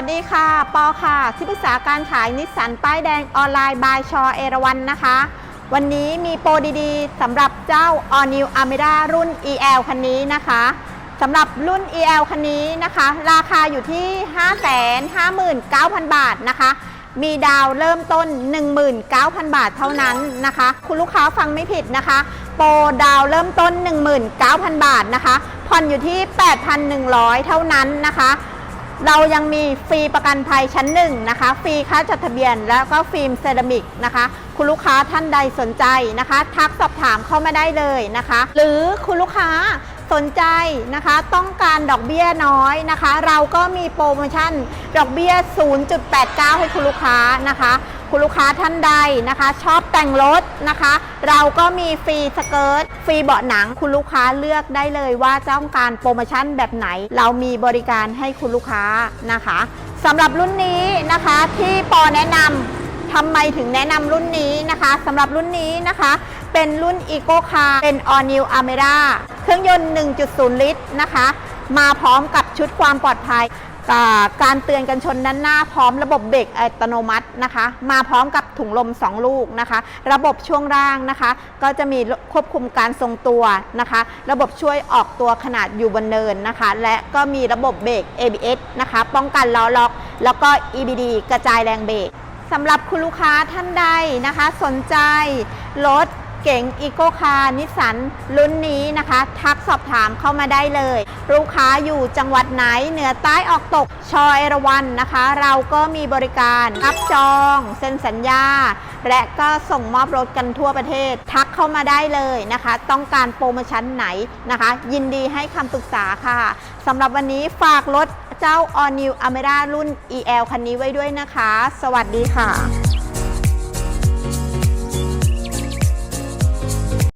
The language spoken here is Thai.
สดีค่ะ ปอค่ะ ที่ปรึกษาการขายนิสสันป้ายแดงออนไลน์บายชอเอราวันนะคะ วันนี้มีโปรดีๆสำหรับเจ้า All New Almera รุ่น EL คันนี้นะคะสำหรับรุ่น EL คันนี้นะคะ ราคาอยู่ที่ 559,000 บาทนะคะ มีดาวเริ่มต้น 19,000 บาทเท่านั้นนะคะ คุณลูกค้าฟังไม่ผิดนะคะ โปรดาวเริ่มต้น 19,000 บาทนะคะ ผ่อนอยู่ที่ 8,100 เท่านั้นนะคะ เรายังมีฟรีประกันภัยชั้นหนึ่งนะคะ ฟรีค่าจดทะเบียน แล้วก็ฟิล์มเซรามิกนะคะ คุณลูกค้าท่านใดสนใจนะคะ ทักสอบถามเข้ามาได้เลยนะคะ หรือคุณลูกค้าสนใจนะคะ ต้องการดอกเบี้ยน้อยนะคะ เราก็มีโปรโมชั่นดอกเบี้ย 0.89 ให้คุณลูกค้านะคะ คุณลูกค้าท่านใดนะคะ ชอบแต่งรถนะคะ เราก็มีฟรีสเกิร์ตฟรีเบาะหนังคุณลูกค้าเลือกได้เลยว่าต้องการโปรโมชั่นแบบไหน เรามีบริการให้คุณลูกค้านะคะสำหรับรุ่นนี้นะคะที่ปอแนะนำทำไมถึงแนะนำรุ่นนี้นะคะสำหรับรุ่นนี้นะคะ เป็นรุ่น Eco Car เป็น All New a m e r a เครื่องยนต์ 1.0 ลิตรนะคะ มาพร้อมกับชุดความปลอดภัย การเตือนกันชนด้านหน้าพร้อมระบบเบรกอัตโนมัตินะคะ มาพร้อมกับถุงลม 2 ลูกนะคะ ระบบช่วงล่างนะคะ ก็จะมีควบคุมการทรงตัวนะคะ ระบบช่วยออกตัวขนาดอยู่บนเนินนะคะ และก็มีระบบเบรก ABS นะคะ ป้องกันล้อล็อก แล้วก็ EBD กระจายแรงเบรกสำหรับคุณลูกค้าท่านใดนะคะ สนใจรถ เก๋งอีโกคาร์นิสันรุ่นนี้นะคะ ทักสอบถามเข้ามาได้เลย ลูกค้าอยู่จังหวัดไหนเหนือใต้ออกตกชอยราวันนะคะ เราก็มีบริการรับจองเซ็นสัญญา และก็ส่งมอบรถกันทั่วประเทศ ทักเข้ามาได้เลยนะคะ ต้องการโปรโมชั่นไหนนะคะ ยินดีให้คำปรึกษาค่ะสำหรับวันนี้ฝากรถเจ้า All New a m e r a รุ่น EL คันนี้ไว้ด้วยนะคะ สวัสดีค่ะ